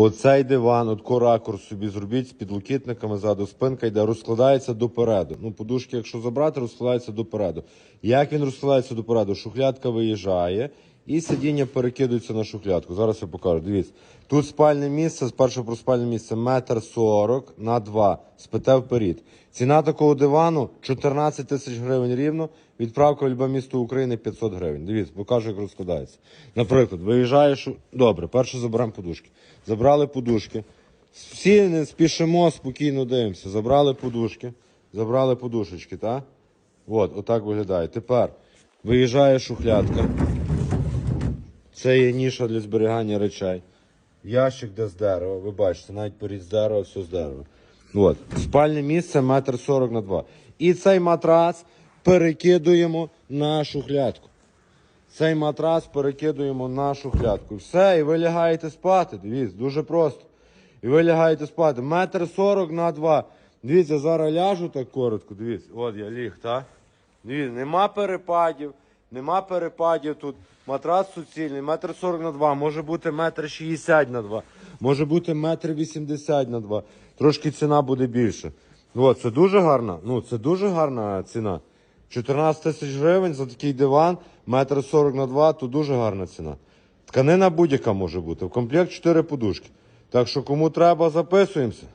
Оцей диван, от ракурс собі зробіть з підлокітниками ззаду, спинка йде, розкладається допереду. Ну, подушки, якщо забрати, розкладається допереду. Як він розкладається допереду? Шухлядка виїжджає і сидіння перекидується на шухлядку. Зараз я покажу. Дивіться. Тут спальне місце, спершу про спальне місце метр сорок на два. Спите вперед. Ціна такого дивану 14 тисяч гривень рівно. Відправка в місто України 500 гривень. Дивіться, покажу, як розкладається. Наприклад, виїжджаєш. Добре, перше заберемо подушки. Забрали подушки. Всі не спішимо, спокійно дивимося. Забрали подушки, забрали подушечки, так? От, отак виглядає. Тепер виїжджає шухлядка. Це є ніша для зберігання речей. Ящик де з дерева, ви бачите, навіть поріз з дерева, все з дерева. От. Спальне місце метр сорок на два. І цей матрац перекидуємо на шухлядку. Цей матрац перекидуємо на шухлядку. Все, і ви лягаєте спати. Дивіться, дуже просто. І ви лягаєте спати. Метр сорок на два. Дивіться, зараз ляжу так коротко. Дивіться, от я ліг, так? Дивіться, нема перепадів, нема перепадів тут. Матрац суцільний, метр сорок на два, може бути метр шістдесят на два, може бути метр вісімдесят на два. Трошки ціна буде більше. От, це дуже гарна, ну це дуже гарна ціна. 14 тисяч гривень за такий диван, метр сорок на два, то дуже гарна ціна. Тканина будь-яка може бути. В комплект 4 подушки. Так що кому треба, записуємося.